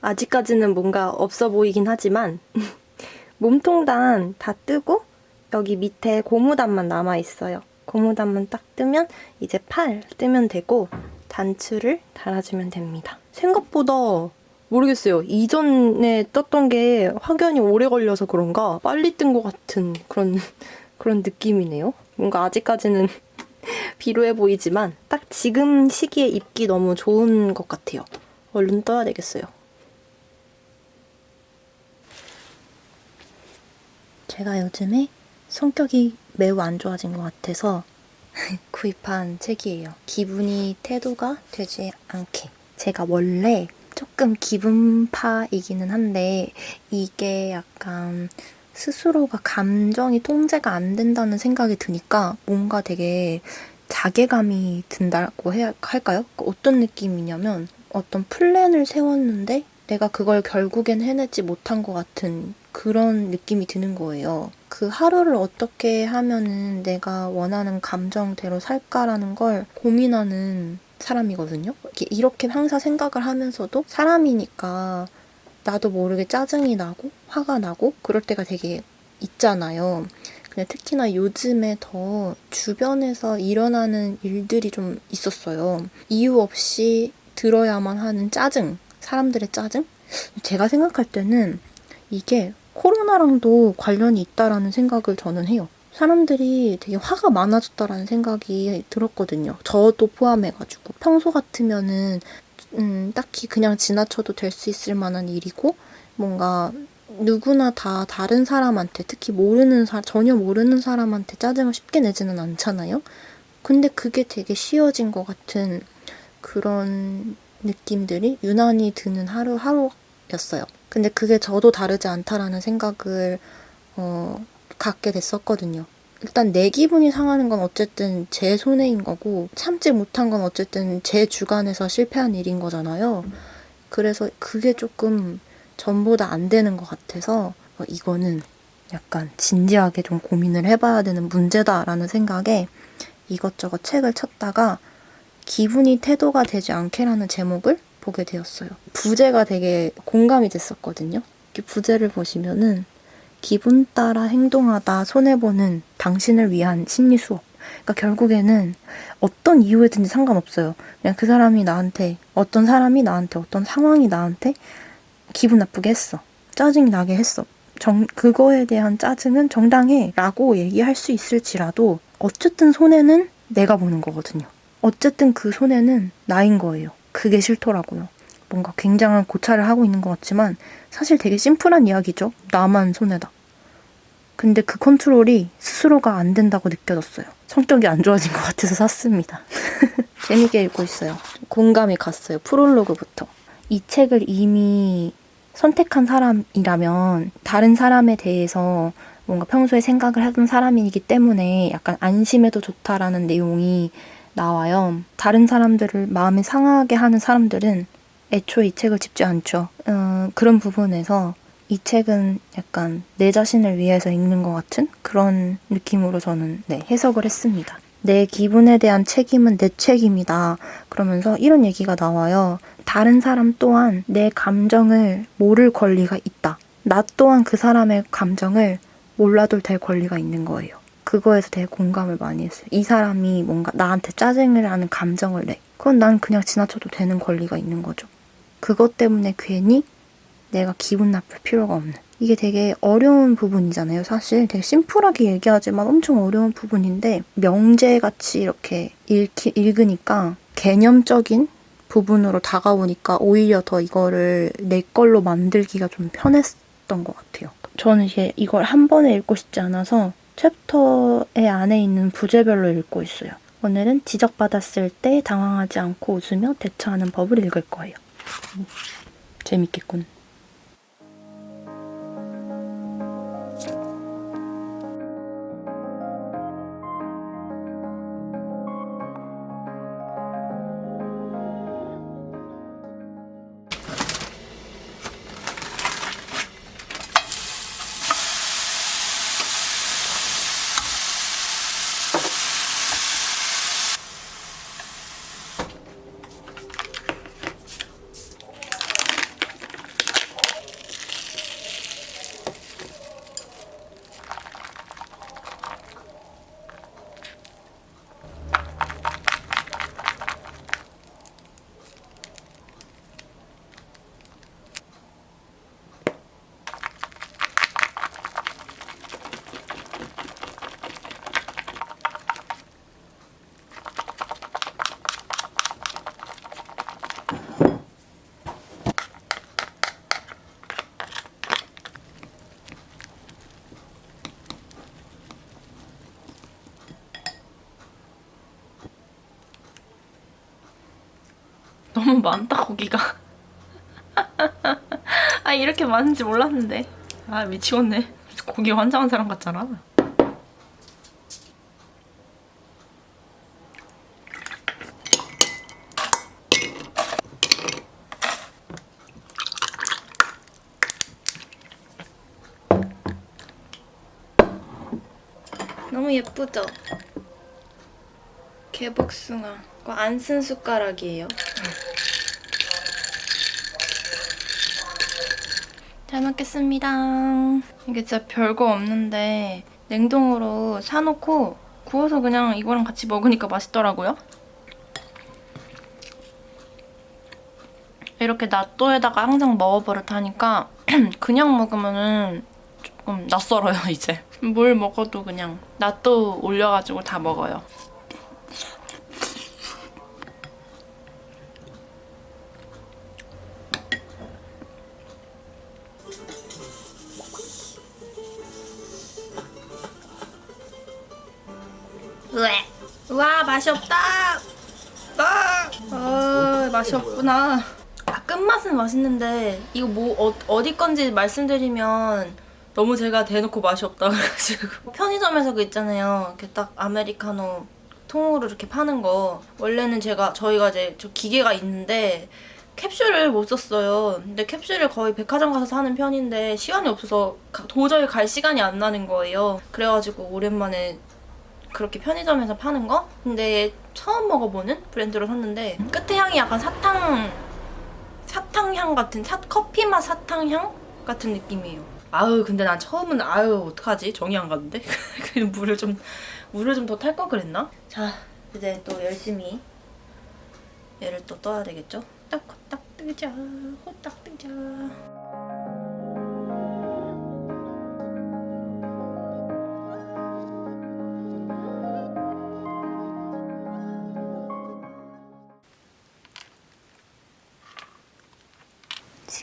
아직까지는 뭔가 없어 보이긴 하지만 몸통단 다 뜨고 여기 밑에 고무단만 남아 있어요. 고무단만 딱 뜨면 이제 팔 뜨면 되고 단추를 달아주면 됩니다. 생각보다 모르겠어요. 이전에 떴던 게 확연히 오래 걸려서 그런가 빨리 뜬 것 같은 그런 그런 느낌이네요. 뭔가 아직까지는 비루해 보이지만 딱 지금 시기에 입기 너무 좋은 것 같아요. 얼른 떠야 되겠어요. 제가 요즘에 성격이 매우 안 좋아진 것 같아서 구입한 책이에요. 기분이 태도가 되지 않게. 제가 원래 조금 기분파이기는 한데 이게 약간 스스로가 감정이 통제가 안 된다는 생각이 드니까 뭔가 되게 자괴감이 든다고 해야 할까요? 그 어떤 느낌이냐면 어떤 플랜을 세웠는데 내가 그걸 결국엔 해내지 못한 것 같은 그런 느낌이 드는 거예요. 그 하루를 어떻게 하면은 내가 원하는 감정대로 살까라는 걸 고민하는 사람이거든요. 이렇게- 항상 생각을 하면서도 사람이니까 나도 모르게 짜증이 나고 화가 나고 그럴 때가 되게 있잖아요. 근데 특히나 요즘에 더 주변에서 일어나는 일들이 좀 있었어요. 이유 없이 들어야만 하는 짜증, 사람들의 짜증? 제가 생각할 때는 이게 코로나랑도 관련이 있다라는 생각을 저는 해요. 사람들이 되게 화가 많아졌다라는 생각이 들었거든요. 저도 포함해가지고. 평소 같으면은, 음, 딱히 그냥 지나쳐도 될 수 있을 만한 일이고, 뭔가 누구나 다 다른 사람한테, 특히 모르는 사, 전혀 모르는 사람한테 짜증을 쉽게 내지는 않잖아요? 근데 그게 되게 쉬워진 것 같은 그런 느낌들이 유난히 드는 하루 하루 였어요. 근데 그게 저도 다르지 않다라는 생각을 어, 갖게 됐었거든요. 일단 내 기분이 상하는 건 어쨌든 제 손해인 거고 참지 못한 건 어쨌든 제 주관에서 실패한 일인 거잖아요. 그래서 그게 조금 전보다 안 되는 것 같아서 어, 이거는 약간 진지하게 좀 고민을 해봐야 되는 문제다라는 생각에 이것저것 책을 찾다가 기분이 태도가 되지 않게라는 제목을 보게 되었어요. 부제가 되게 공감이 됐었거든요. 부제를 보시면은 기분 따라 행동하다 손해보는 당신을 위한 심리 수업. 그러니까 결국에는 어떤 이유에든지 상관없어요. 그냥 그 사람이 나한테 어떤 사람이 나한테 어떤 상황이 나한테 기분 나쁘게 했어. 짜증이 나게 했어. 정, 그거에 대한 짜증은 정당해 라고 얘기할 수 있을지라도 어쨌든 손해는 내가 보는 거거든요. 어쨌든 그 손해는 나인 거예요. 그게 싫더라고요. 뭔가 굉장한 고찰을 하고 있는 것 같지만 사실 되게 심플한 이야기죠. 나만 손해다. 근데 그 컨트롤이 스스로가 안 된다고 느껴졌어요. 성격이 안 좋아진 것 같아서 샀습니다. 재밌게 읽고 있어요. 공감이 갔어요. 프롤로그부터. 이 책을 이미 선택한 사람이라면 다른 사람에 대해서 뭔가 평소에 생각을 하던 사람이기 때문에 약간 안심해도 좋다라는 내용이 나와요. 다른 사람들을 마음에 상하게 하는 사람들은 애초에 이 책을 집지 않죠. 어, 그런 부분에서 이 책은 약간 내 자신을 위해서 읽는 것 같은 그런 느낌으로 저는 네, 해석을 했습니다. 내 기분에 대한 책임은 내 책임이다. 그러면서 이런 얘기가 나와요. 다른 사람 또한 내 감정을 모를 권리가 있다. 나 또한 그 사람의 감정을 몰라도 될 권리가 있는 거예요. 그거에서 되게 공감을 많이 했어요. 이 사람이 뭔가 나한테 짜증을 나는 감정을 내. 그건 난 그냥 지나쳐도 되는 권리가 있는 거죠. 그것 때문에 괜히 내가 기분 나쁠 필요가 없는. 이게 되게 어려운 부분이잖아요, 사실. 되게 심플하게 얘기하지만 엄청 어려운 부분인데, 명제같이 이렇게 읽히, 읽으니까 개념적인 부분으로 다가오니까 오히려 더 이거를 내 걸로 만들기가 좀 편했던 것 같아요. 저는 이제 이걸 한 번에 읽고 싶지 않아서 챕터의 안에 있는 부제별로 읽고 있어요. 오늘은 지적받았을 때 당황하지 않고 웃으며 대처하는 법을 읽을 거예요. 음, 재밌겠군. 너무 많다 고기가. 아 이렇게 많은지 몰랐는데. 아 미치겠네. 고기 환장한 사람 같잖아. 너무 예쁘죠? 개복숭아. 안 쓴 숟가락이에요. 잘 먹겠습니다. 이게 진짜 별거 없는데 냉동으로 사놓고 구워서 그냥 이거랑 같이 먹으니까 맛있더라고요. 이렇게 낫또에다가 항상 먹어버릇 하니까 그냥 먹으면은 조금 낯설어요 이제. 뭘 먹어도 그냥 낫또 올려가지고 다 먹어요. 맛이 없다. 아, 아 맛이 없구나. 아, 끝맛은 맛있는데 이거 뭐 어, 어디 건지 말씀드리면 너무 제가 대놓고 맛이 없다 그래가지고 편의점에서 그 있잖아요. 이렇게 딱 아메리카노 통으로 이렇게 파는 거 원래는 제가 저희가 이제 저 기계가 있는데 캡슐을 못 썼어요. 근데 캡슐을 거의 백화점 가서 사는 편인데 시간이 없어서 가- 도저히 갈 시간이 안 나는 거예요. 그래가지고 오랜만에 그렇게 편의점에서 파는 거? 근데 처음 먹어보는 브랜드로 샀는데 끝에 향이 약간 사탕 사탕향 같은 사, 커피 맛 사탕향 같은 느낌이에요. 아유 근데 난 처음은 아유 어떡하지 정이 안 가는데 그냥 물을 좀 물을 좀 더 탈 걸 그랬나? 자 이제 또 열심히 얘를 또 떠야 되겠죠? 딱 호딱 뜨자 호딱 뜨자.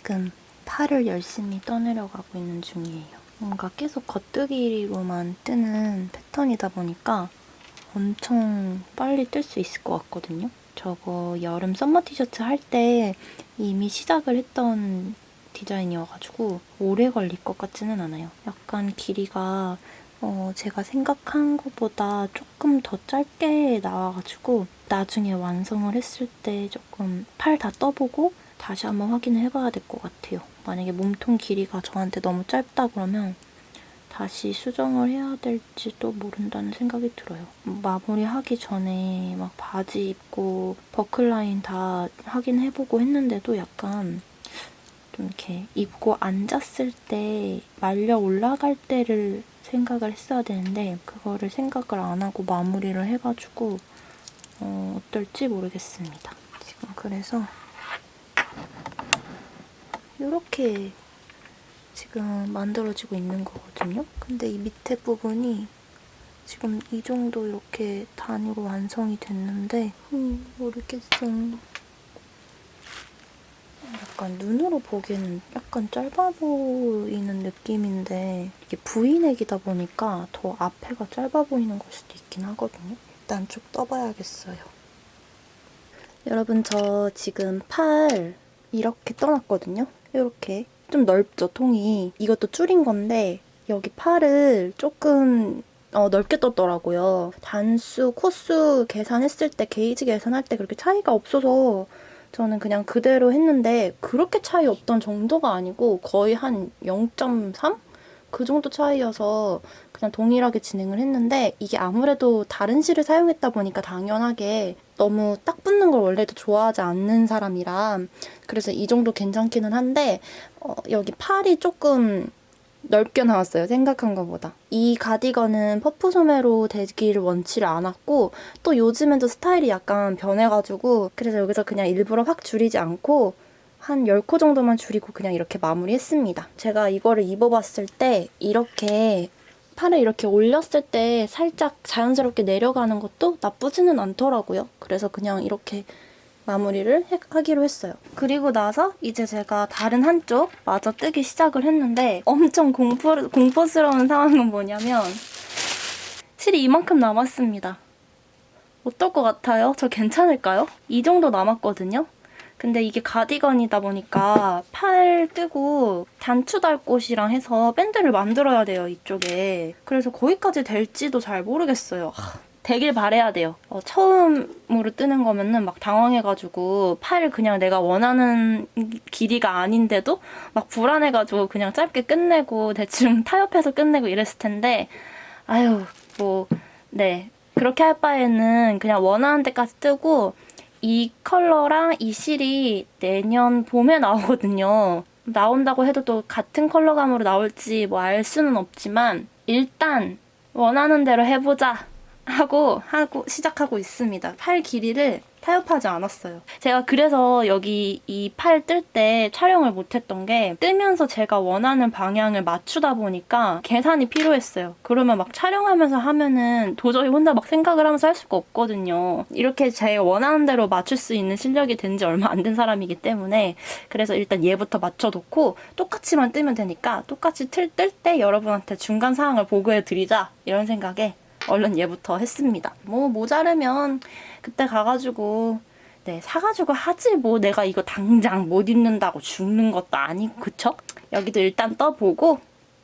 지금 팔을 열심히 떠내려가고 있는 중이에요. 뭔가 계속 겉뜨기로만 뜨는 패턴이다 보니까 엄청 빨리 뜰 수 있을 것 같거든요. 저거 여름 썸머 티셔츠 할 때 이미 시작을 했던 디자인이어가지고 오래 걸릴 것 같지는 않아요. 약간 길이가 어, 제가 생각한 것보다 조금 더 짧게 나와가지고 나중에 완성을 했을 때 조금 팔 다 떠보고 다시 한번 확인을 해봐야 될 것 같아요. 만약에 몸통 길이가 저한테 너무 짧다 그러면 다시 수정을 해야 될지도 모른다는 생각이 들어요. 마무리하기 전에 막 바지 입고 버클라인 다 확인해보고 했는데도 약간 좀 이렇게 입고 앉았을 때 말려 올라갈 때를 생각을 했어야 되는데 그거를 생각을 안 하고 마무리를 해가지고 어, 어떨지 모르겠습니다. 지금 그래서 이렇게 지금 만들어지고 있는 거거든요. 근데 이 밑에 부분이 지금 이 정도 이렇게 단위로 완성이 됐는데 음, 모르겠어. 약간 눈으로 보기에는 약간 짧아 보이는 느낌인데 이게 V넥이다 보니까 더 앞에가 짧아 보이는 걸 수도 있긴 하거든요. 일단 쭉 떠봐야겠어요. 여러분 저 지금 팔 이렇게 떠놨거든요. 이렇게 좀 넓죠 통이. 이것도 줄인 건데 여기 팔을 조금 어, 넓게 떴더라고요. 단수, 코수 계산했을 때 게이지 계산할 때 그렇게 차이가 없어서 저는 그냥 그대로 했는데 그렇게 차이 없던 정도가 아니고 거의 한 0.3? 그 정도 차이여서 그냥 동일하게 진행을 했는데 이게 아무래도 다른 실을 사용했다 보니까 당연하게 너무 딱 붙는 걸 원래도 좋아하지 않는 사람이라 그래서 이 정도 괜찮기는 한데 어, 여기 팔이 조금 넓게 나왔어요. 생각한 것보다. 이 가디건은 퍼프 소매로 되기를 원치를 않았고 또 요즘에도 스타일이 약간 변해가지고 그래서 여기서 그냥 일부러 확 줄이지 않고 한 10코 정도만 줄이고 그냥 이렇게 마무리했습니다. 제가 이거를 입어봤을 때 이렇게 팔을 이렇게 올렸을 때 살짝 자연스럽게 내려가는 것도 나쁘지는 않더라고요. 그래서 그냥 이렇게 마무리를 해- 하기로 했어요. 그리고 나서 이제 제가 다른 한쪽 마저 뜨기 시작을 했는데 엄청 공포, 공포스러운 상황은 뭐냐면 실이 이만큼 남았습니다. 어떨 것 같아요? 저 괜찮을까요? 이 정도 남았거든요. 근데 이게 가디건이다 보니까 팔 뜨고 단추 달 곳이랑 해서 밴드를 만들어야 돼요, 이쪽에. 그래서 거기까지 될지도 잘 모르겠어요. 하, 되길 바래야 돼요. 어, 처음으로 뜨는 거면은 막 당황해가지고 팔 그냥 내가 원하는 길이가 아닌데도 막 불안해가지고 그냥 짧게 끝내고 대충 타협해서 끝내고 이랬을 텐데 아유 뭐 네 그렇게 할 바에는 그냥 원하는 데까지 뜨고 이 컬러랑 이 실이 내년 봄에 나오거든요. 나온다고 해도 또 같은 컬러감으로 나올지 뭐 알 수는 없지만 일단 원하는 대로 해보자 하고 하고 시작하고 있습니다. 팔 길이를 타협하지 않았어요. 제가 그래서 여기 이 팔 뜰 때 촬영을 못했던 게 뜨면서 제가 원하는 방향을 맞추다 보니까 계산이 필요했어요. 그러면 막 촬영하면서 하면은 도저히 혼자 막 생각을 하면서 할 수가 없거든요. 이렇게 제 원하는 대로 맞출 수 있는 실력이 된 지 얼마 안 된 사람이기 때문에 그래서 일단 얘부터 맞춰놓고 똑같이만 뜨면 되니까 똑같이 뜰때 여러분한테 중간 상황을 보고해 드리자 이런 생각에 얼른 얘부터 했습니다. 뭐 모자르면 그때 가가지고 네 사가지고 하지 뭐 내가 이거 당장 못 입는다고 죽는 것도 아니고 그쵸? 여기도 일단 떠보고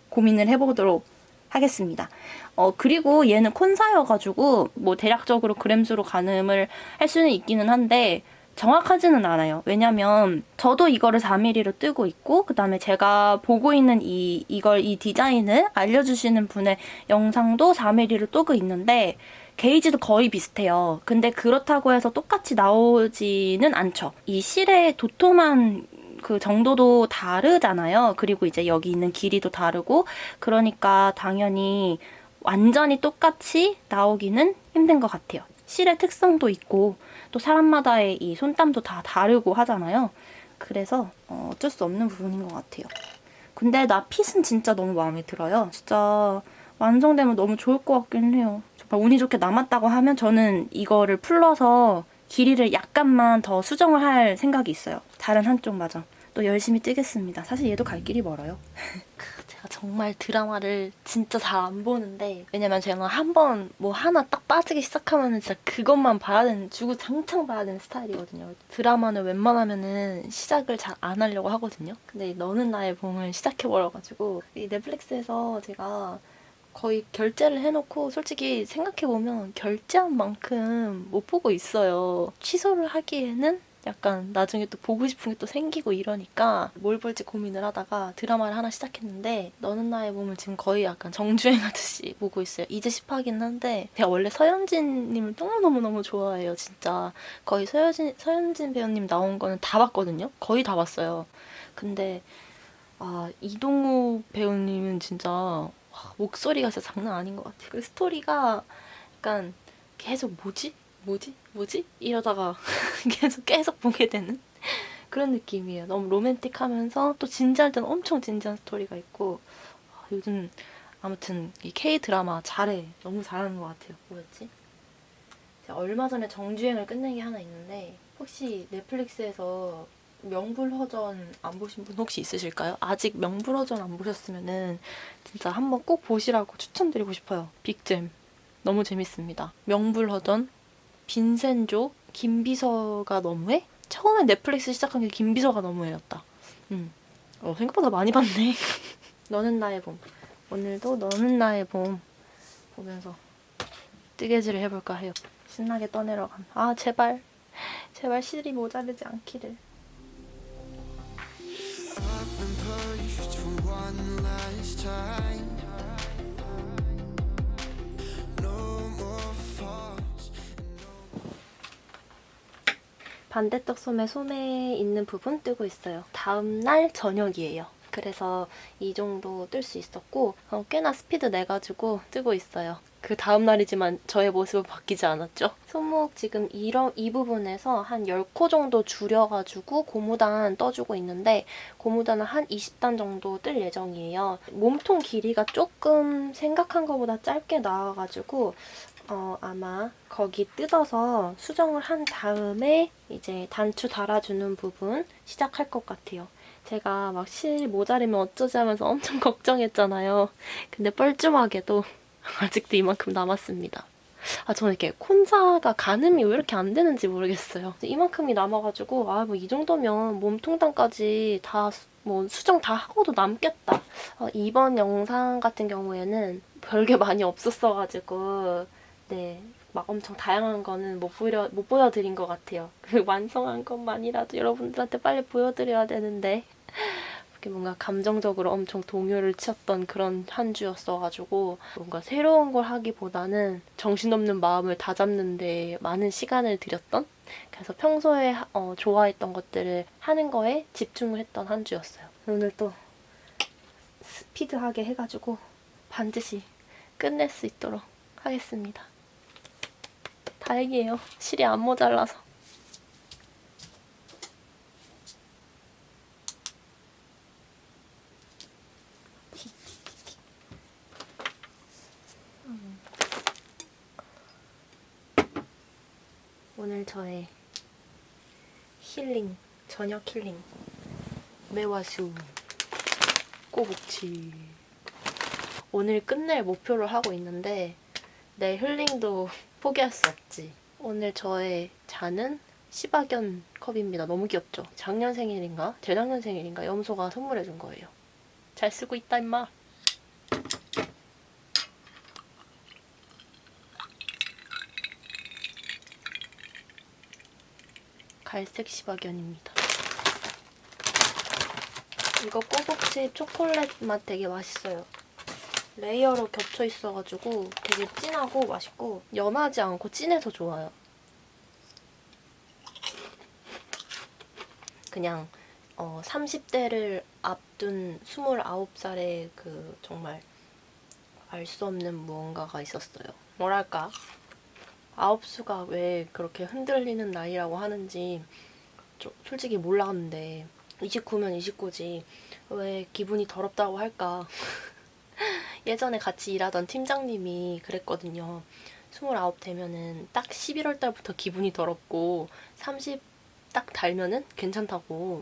고민을 해보도록 하겠습니다. 어 그리고 얘는 콘사여가지고 뭐 대략적으로 그램수로 가늠을 할 수는 있기는 한데 정확하지는 않아요. 왜냐면 저도 이거를 4mm로 뜨고 있고 그다음에 제가 보고 있는 이 이걸 이 디자인을 알려 주시는 분의 영상도 4mm로 뜨고 있는데 게이지도 거의 비슷해요. 근데 그렇다고 해서 똑같이 나오지는 않죠. 이 실의 도톰한 그 정도도 다르잖아요. 그리고 이제 여기 있는 길이도 다르고 그러니까 당연히 완전히 똑같이 나오기는 힘든 것 같아요. 실의 특성도 있고 또 사람마다의 이 손땀도 다 다르고 하잖아요. 그래서 어, 어쩔 수 없는 부분인 것 같아요. 근데 나 핏은 진짜 너무 마음에 들어요. 진짜 완성되면 너무 좋을 것 같긴 해요. 정말 운이 좋게 남았다고 하면 저는 이거를 풀러서 길이를 약간만 더 수정을 할 생각이 있어요. 다른 한쪽 마저. 또 열심히 뜨겠습니다. 사실 얘도 갈 길이 멀어요. 정말 드라마를 진짜 잘 안 보는데 왜냐면 제가 한번 뭐 하나 딱 빠지기 시작하면 진짜 그것만 봐야 되는 주고 장창 봐야 되는 스타일이거든요. 드라마는 웬만하면은 시작을 잘 안 하려고 하거든요. 근데 이 너는 나의 봄을 시작해 버려가지고 이 넷플릭스에서 제가 거의 결제를 해놓고 솔직히 생각해보면 결제한 만큼 못 보고 있어요. 취소를 하기에는 약간 나중에 또 보고 싶은 게 또 생기고 이러니까 뭘 볼지 고민을 하다가 드라마를 하나 시작했는데 너는 나의 몸을 지금 거의 약간 정주행하듯이 보고 있어요. 이제 10화긴 한데 제가 원래 서현진님을 너무너무너무 좋아해요. 진짜 거의 서현진, 서현진 배우님 나온 거는 다 봤거든요. 거의 다 봤어요. 근데 아 이동우 배우님은 진짜 와, 목소리가 진짜 장난 아닌 것 같아요. 그 스토리가 약간 계속 뭐지? 뭐지? 뭐지? 이러다가 계속 계속 보게 되는 그런 느낌이에요. 너무 로맨틱하면서 또 진지할 때는 엄청 진지한 스토리가 있고 아, 요즘 아무튼 이 K 드라마 잘해. 너무 잘하는 것 같아요. 뭐였지? 제가 얼마 전에 정주행을 끝낸 게 하나 있는데 혹시 넷플릭스에서 명불허전 안 보신 분 혹시 있으실까요? 아직 명불허전 안 보셨으면은 진짜 한번 꼭 보시라고 추천드리고 싶어요. 빅잼. 너무 재밌습니다. 명불허전 빈센조, 김비서가 너무해? 처음에 넷플릭스 시작한 게 김비서가 너무해였다. 음. 어, 생각보다 많이 봤네. 너는 나의 봄. 오늘도 너는 나의 봄 보면서 뜨개질을 해볼까 해요. 신나게 떠내러 감. 아 제발 제발 실이 모자르지 않기를. Time. 반대쪽 소매 소매에 있는 부분 뜨고 있어요. 다음 날 저녁이에요. 그래서 이 정도 뜰 수 있었고 어, 꽤나 스피드 내가지고 뜨고 있어요. 그 다음 날이지만 저의 모습은 바뀌지 않았죠. 손목 지금 이런 이 부분에서 한 10코 정도 줄여가지고 고무단 떠주고 있는데 고무단은 한 20단 정도 뜰 예정이에요. 몸통 길이가 조금 생각한 것보다 짧게 나와가지고 어, 아마 거기 뜯어서 수정을 한 다음에 이제 단추 달아주는 부분 시작할 것 같아요. 제가 막 실 모자리면 어쩌지 하면서 엄청 걱정했잖아요. 근데 뻘쭘하게도 아직도 이만큼 남았습니다. 아, 저는 이렇게 콘사가 가늠이 왜 이렇게 안 되는지 모르겠어요. 이만큼이 남아가지고, 아, 뭐 이 정도면 몸통단까지 다, 수- 뭐 수정 다 하고도 남겠다. 어, 이번 영상 같은 경우에는 별게 많이 없었어가지고, 네. 막 엄청 다양한 거는 못, 보여, 못 보여드린 것 같아요. 그 완성한 것만이라도 여러분들한테 빨리 보여드려야 되는데. 뭔가 감정적으로 엄청 동요를 치었던 그런 한 주였어가지고 뭔가 새로운 걸 하기보다는 정신없는 마음을 다잡는데 많은 시간을 들였던 그래서 평소에 하- 어, 좋아했던 것들을 하는 거에 집중을 했던 한 주였어요. 오늘 또 스피드하게 해가지고 반드시 끝낼 수 있도록 하겠습니다. 다행이에요. 실이 안 모자라서. 오늘 저의 힐링, 저녁 힐링. 매화수, 꼬북치. 오늘 끝낼 목표를 하고 있는데, 내 힐링도 포기할 수 없지. 오늘 저의 잔은 시바견 컵입니다. 너무 귀엽죠? 작년 생일인가? 재작년 생일인가? 염소가 선물해준 거예요. 잘 쓰고 있다, 임마. 갈색 시바견입니다. 이거 꼬북칩 초콜릿 맛 되게 맛있어요. 레이어로 겹쳐 있어가지고 되게 진하고 맛있고 연하지 않고 진해서 좋아요. 그냥 어, 30대를 앞둔 29살의 그 정말 알 수 없는 무언가가 있었어요. 뭐랄까 아홉 수가 왜 그렇게 흔들리는 나이라고 하는지 좀 솔직히 몰랐는데 29면 29지 왜 기분이 더럽다고 할까 예전에 같이 일하던 팀장님이 그랬거든요 29 되면은 딱 11월 달부터 기분이 더럽고 30 딱 달면은 괜찮다고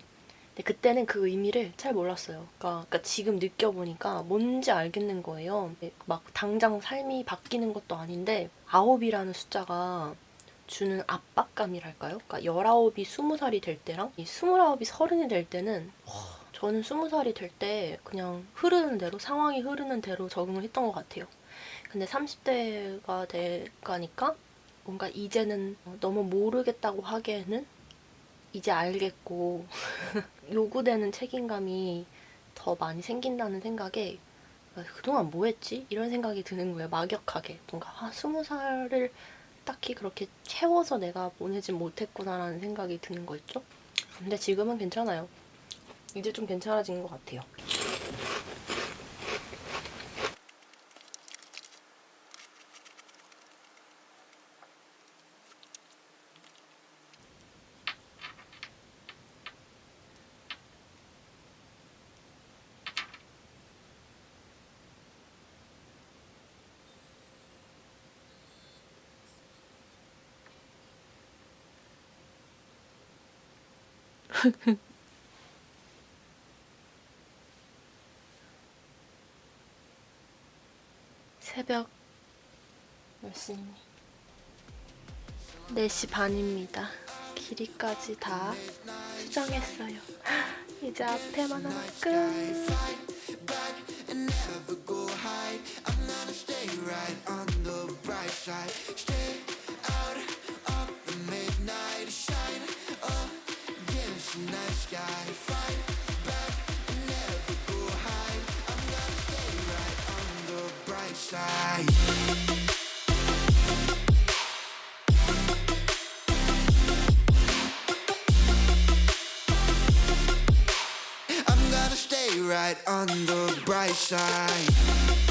근데 그때는 그 의미를 잘 몰랐어요. 그러니까, 그러니까 지금 느껴보니까 뭔지 알겠는 거예요. 막 당장 삶이 바뀌는 것도 아닌데 아홉이라는 숫자가 주는 압박감이랄까요? 그러니까 열아홉이 스무 살이 될 때랑 이 스물아홉이 서른이 될 때는 와, 저는 스무 살이 될 때 그냥 흐르는 대로 상황이 흐르는 대로 적응을 했던 것 같아요. 근데 30대가 돼가니까 뭔가 이제는 너무 모르겠다고 하기에는 이제 알겠고 요구되는 책임감이 더 많이 생긴다는 생각에 아, 그동안 뭐 했지? 이런 생각이 드는 거예요. 막역하게. 뭔가 아, 스무 살을 딱히 그렇게 채워서 내가 보내진 못했구나라는 생각이 드는 거 있죠? 근데 지금은 괜찮아요. 이제 좀 괜찮아진 것 같아요. 새벽 몇 시니? 4시 반입니다. 길이까지 다 수정했어요. 이제 앞에만 하나 끝. Right on the bright side.